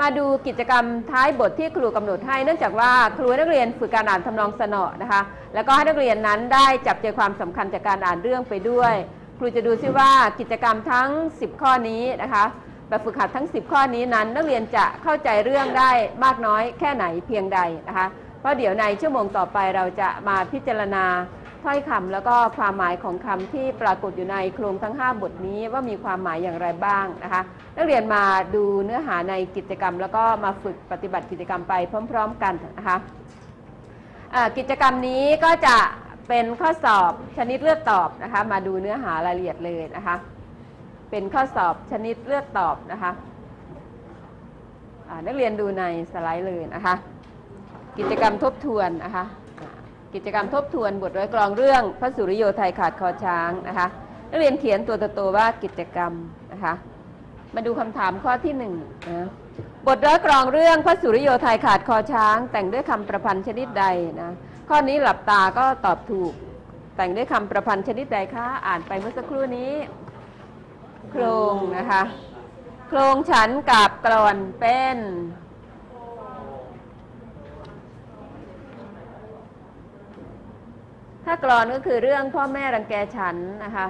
มาดูกิจกรรมท้ายบทที่ครูกำหนดให้ เนื่องจากว่าครูนักเรียนฝึกการอ่านทำนองสนอนะคะ แล้วก็ให้นักเรียนนั้นได้จับใจความสำคัญจากการอ่านเรื่องไปด้วย ครูจะดูซิว่ากิจกรรมทั้ง 10 ข้อนี้นะคะแบบฝึกหัดทั้ง 10 ข้อนี้นั้น นักเรียนจะเข้าใจเรื่องได้มากน้อยแค่ไหนเพียงใดนะคะ เพราะเดี๋ยวในชั่วโมงต่อไปเราจะมาพิจารณา ถ้อยคำแล้วก็ความหมายของคำที่ปรากฏอยู่ในโครงทั้ง 5 บทนี้ว่ามีความหมายอย่างไรบ้างนะคะ นักเรียนมาดูเนื้อหาในกิจกรรม แล้วก็มาฝึกปฏิบัติกิจกรรมไปพร้อม ๆ กันนะคะกิจกรรมนี้ก็จะเป็นข้อสอบชนิดเลือกตอบนะคะ มาดูเนื้อหารายละเอียดเลยนะคะ เป็นข้อสอบชนิดเลือกตอบนะคะนักเรียนดูในสไลด์เลยนะคะ กิจกรรมทบทวนนะคะ กิจกรรมทบทวนบทร้อยกรองเรื่อง พระสุริโยไทยขาดคอช้างนะคะนักเรียนเขียนตัวโตๆว่ากิจกรรมนะคะมาดูคำถามข้อที่หนึ่งนะบทร้อยกรองเรื่องพระสุริโยไทยขาดคอช้าง แต่งด้วยคำประพันธ์ชนิดใดนะข้อนี้หลับตาก็ตอบถูก แต่งด้วยคำประพันธ์ชนิดใดคะอ่านไปเมื่อสักครู่นี้ โครงนะคะ โครงฉันกับกรอนเป็น ถ้ากรอนก็คือเรื่องพ่อแม่รังแกฉันนะคะ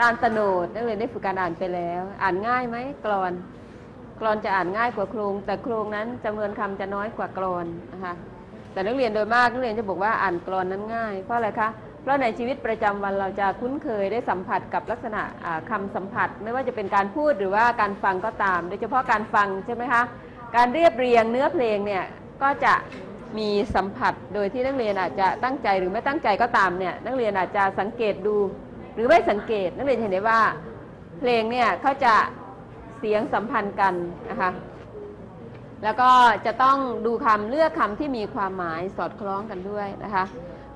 ตาลตโนดนักเรียนได้ฝึกการอ่านไปแล้ว อ่านง่ายไหมกรอน กรอนจะอ่านง่ายกว่าโครง แต่โครงนั้นจำนวนคำจะน้อยกว่ากรอนนะคะแต่นักเรียนโดยมากนักเรียนจะบอกว่าอ่านกรอนนั้นง่าย เพราะอะไรคะเพราะในชีวิตประจำวันเราจะคุ้นเคยได้สัมผัสกับลักษณะอ่าคำสัมผัส ไม่ว่าจะเป็นการพูดหรือว่าการฟังก็ตาม โดยเฉพาะการฟังใช่ไหมคะการเรียบเรียงเนื้อเพลงเนี่ยก็จะ มีสัมผัสโดยที่นักเรียนอาจจะตั้งใจหรือไม่ตั้งใจก็ตามเนี่ยนักเรียนอาจจะสังเกตดู หรือไม่สังเกต นักเรียนเห็นได้ว่า เพลงเนี่ยเขาจะเสียงสัมพันธ์กันนะคะแล้วก็จะต้องดูคำเลือกคำที่มีความหมายสอดคล้องกันด้วยนะคะ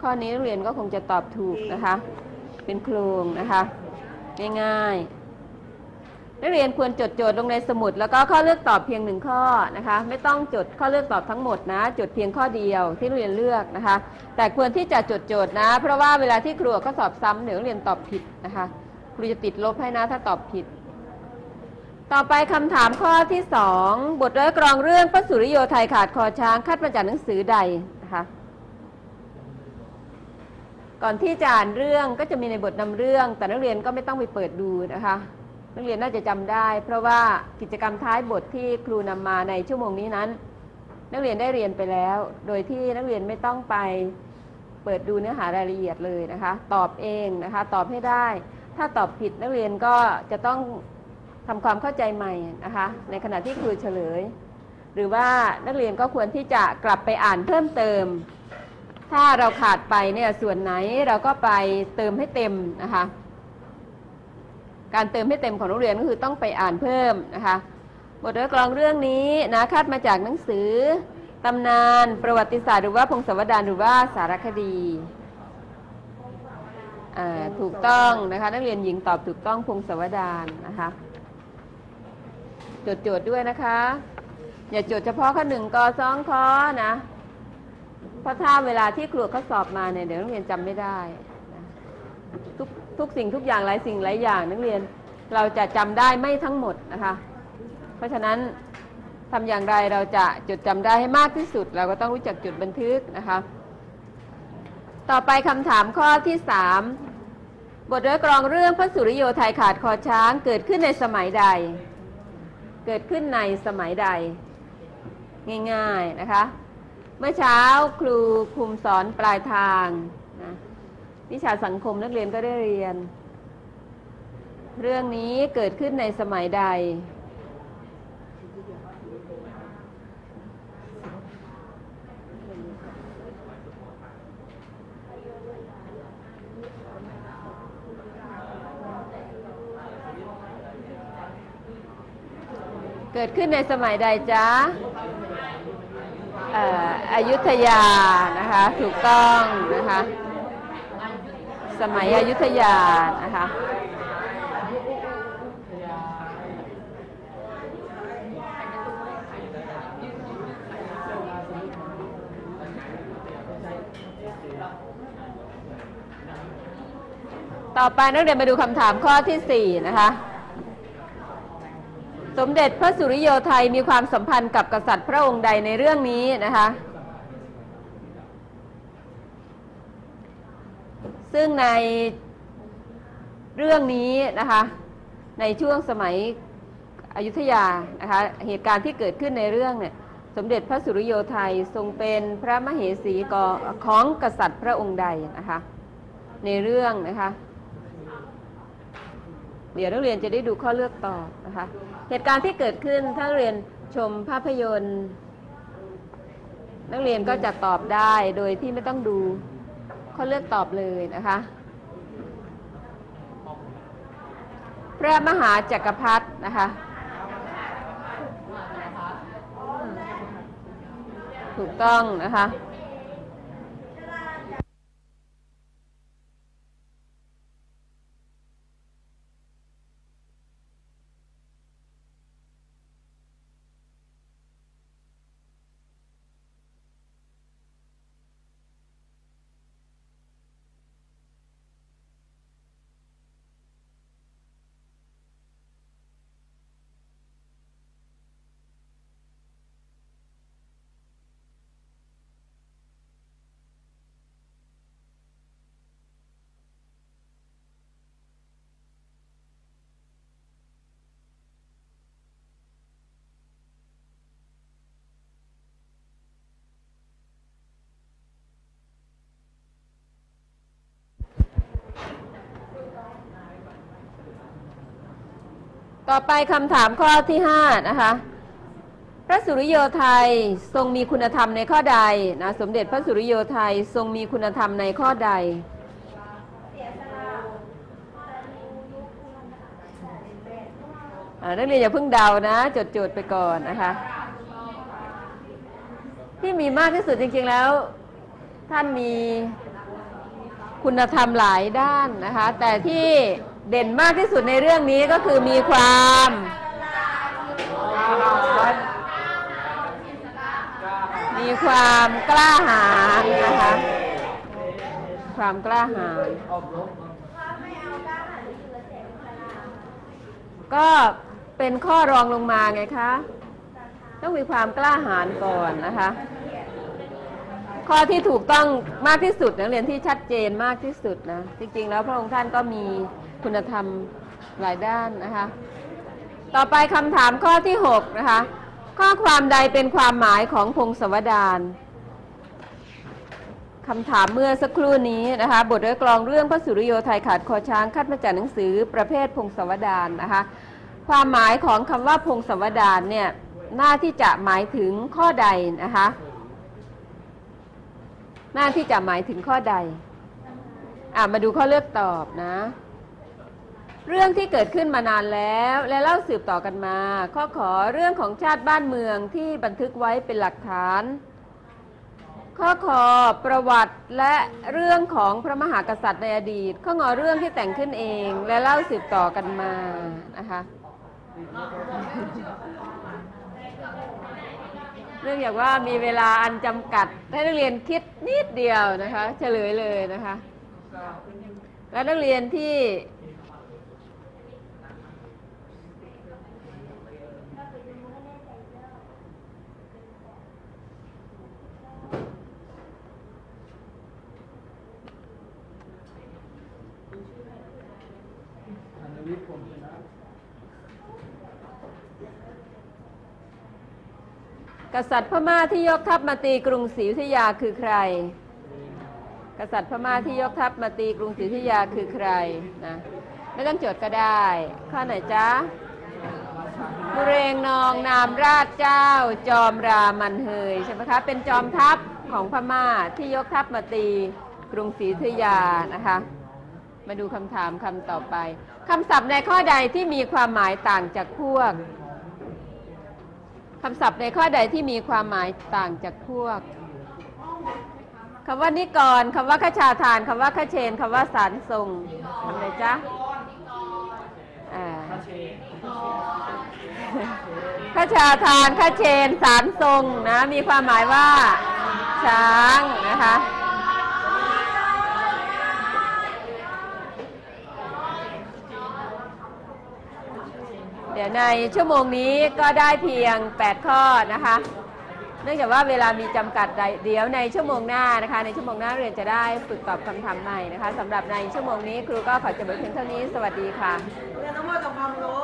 ข้อนี้นักเรียนก็คงจะตอบถูกนะคะ เป็นโครงนะคะง่ายๆ นักเรียนควรจดโจทย์ลงในสมุด แล้วก็ข้อเลือกตอบเพียงหนึ่งข้อนะคะ ไม่ต้องจดข้อเลือกตอบทั้งหมดนะจดเพียงข้อเดียวที่นักเรียนเลือกนะคะ แต่ควรที่จะจดโจทย์นะ เพราะว่าเวลาที่ครูก็สอบซ้ำเดี๋ยวนักเรียนตอบผิดนะคะครูจะติดลบให้นะถ้าตอบผิด ต่อไปคำถามข้อที่สองบทร้อยกรองเรื่องพระสุริโยไทยขาดคอช้างคัดมาจากหนังสือใดนะคะก่อนที่จะอ่านเรื่องก็จะมีในบทนำเรื่อง แต่นักเรียนก็ไม่ต้องไปเปิดดูนะคะ นักเรียนน่าจะจำได้ เพราะว่ากิจกรรมท้ายบทที่ครูนำมาในชั่วโมงนี้นั้น นักเรียนได้เรียนไปแล้ว โดยที่นักเรียนไม่ต้องไปเปิดดูเนื้อหารายละเอียดเลยนะคะ ตอบเองนะคะ ตอบให้ได้ ถ้าตอบผิดนักเรียนก็จะต้องทำความเข้าใจใหม่นะคะ ในขณะที่ครูเฉลย หรือว่านักเรียนก็ควรที่จะกลับไปอ่านเพิ่มเติม ถ้าเราขาดไปเนี่ยส่วนไหนเราก็ไปเติมให้เต็มนะคะ การเติมให้เต็มของนักเรียนก็คือต้องไปอ่านเพิ่มนะคะ บทเรียนกรองเรื่องนี้นะคัดมาจากหนังสือตำนานประวัติศาสตร์หรือว่าพงศาวดารหรือว่าสารคดีถูกต้องนะคะนักเรียนหญิงตอบถูกต้องพงศาวดารนะคะจดโจทย์ด้วยนะคะ อย่าจดเฉพาะข้อหนึ่งกอสองข้อนะเพราะถ้าเวลาที่ครูเขาสอบมาเนี่ยเดี๋ยวนักเรียนจำไม่ได้ ทุกสิ่งทุกอย่างหลายสิ่งหลายอย่างนักเรียนเราจะจำได้ไม่ทั้งหมดนะคะ เพราะฉะนั้นทำอย่างไรเราจะจดจำได้ให้มากที่สุด เราก็ต้องรู้จักจดบันทึกนะคะ ต่อไปคำถามข้อที่สามบทเรื่องกรองเรื่องพระสุริโยไทยขาดคอช้างเกิดขึ้นในสมัยใด เกิดขึ้นในสมัยใด ง่าย ๆนะคะ เมื่อเช้าครูคุมสอนปลายทาง วิชาสังคมนักเรียนก็ได้เรียน เรื่องนี้เกิดขึ้นในสมัยใด เกิดขึ้นในสมัยใดจ๊ะอ่ออยุธยานะคะ ถูกต้องนะคะ สมัยอยุธยานะคะ ต่อไปนักเรียนมาดูคำถามข้อที่สี่นะคะ สมเด็จพระสุริโยไทยมีความสัมพันธ์กับกษัตริย์พระองค์ใดในเรื่องนี้นะคะ ซึ่งในเรื่องนี้นะคะในช่วงสมัยอยุธยานะคะเหตุการณ์ที่เกิดขึ้นในเรื่องเนี่ยสมเด็จพระสุริโยไทยทรงเป็นพระมเหสีกของกษัตริย์พระองค์ใดนะคะในเรื่องนะคะเดี๋ยวนักเรียนจะได้ดูข้อเลือกตอบนะคะเหตุการณ์ที่เกิดขึ้นถ้าเรียนชมภาพยนตร์ นักเรียนก็จะตอบได้โดยที่ไม่ต้องดู ขาเลือกตอบเลยนะคะ พระมหาจักรพรรดินะคะ ถูกต้องนะคะ ต่อไปคำถามข้อที่5นะคะ พระสุริโยไทยทรงมีคุณธรรมในข้อใดนะสมเด็จพระสุริโยไทยทรงมีคุณธรรมในข้อใดนักเรียนอย่าเพิ่งเดานะ จดๆไปก่อนนะคะ ที่มีมากที่สุดจริงๆแล้ว ท่านมีคุณธรรมหลายด้านนะคะ แต่ที่ เด่นมากที่สุดในเรื่องนี้ก็คือมีความมีความกล้าหาญนะคะ ความกล้าหาญก็เป็นข้อรองลงมาไงคะ ต้องมีความกล้าหาญก่อนนะคะ ข้อที่ถูกต้องมากที่สุดนักเรียนที่ชัดเจนมากที่สุดนะ จริงๆ แล้วพระองค์ท่านก็มี คุณธรรมหลายด้านนะคะ ต่อไปคำถามข้อที่ 6 นะคะ ข้อความใดเป็นความหมายของพงศวดารคำถามเมื่อสักครู่นี้นะคะ บทเรื่องกลองเรื่องพระสุริโยไทยขาดคอช้างคัดมาจากหนังสือประเภทพงศวดารนะคะ ความหมายของคำว่าพงศวดารเนี่ยน่าที่จะหมายถึงข้อใดนะคะ หน้าที่จะหมายถึงข้อใดอะมาดูข้อเลือกตอบนะ เรื่องที่เกิดขึ้นมานานแล้วและเล่าสืบต่อกันมา ข้อขอเรื่องของชาติบ้านเมืองที่บันทึกไว้เป็นหลักฐาน ข้อขอประวัติและเรื่องของพระมหากษัตริย์ในอดีต ข้องอเรื่องที่แต่งขึ้นเอง และเล่าสืบต่อกันมานะคะเนื่องจากว่ามีเวลาอันจำกัดให้นักเรียนคิดนิดเดียวนะคะ เฉลยเลยนะคะ และนักเรียนที่ กษัตริย์พม่าที่ยกทัพมาตีกรุงศรีอยุธยาคือใคร กษัตริย์พม่าที่ยกทัพมาตีกรุงศรีอยุธยาคือใครนะไม่ต้องจดก็ได้ข้อไหนจ๊ะบุเรงนองนามราชเจ้า จอมรามันเฮยใช่ไหมคะเป็นจอมทัพของพม่าที่ยกทัพมาตีกรุงศรีอยุธยานะคะ มาดูคำถามคำต่อไปคำศัพท์ในข้อใดที่มีความหมายต่างจากพวก คำศัพท์ในข้อใดที่มีความหมายต่างจากพวกคำว่านิกรคำว่าขชาทานคำว่าขเชนคำว่าสารทรงทำไรจ๊ะขาขชาทานขเชนสารทรงนะ มีความหมายว่าช้างนะคะ เดี๋ยวในชั่วโมงนี้ก็ได้เพียง 8 ข้อนะคะ เนื่องจากว่าเวลามีจำกัดเดี๋ยวในชั่วโมงหน้านะคะ ในชั่วโมงหน้าเรียนจะได้ฝึกตอบคำถามใหม่นะคะสำหรับในชั่วโมงนี้ครูก็ขอจบเพียงเท่านี้สวัสดีค่ะเรียนทั้งหมดทำความรู้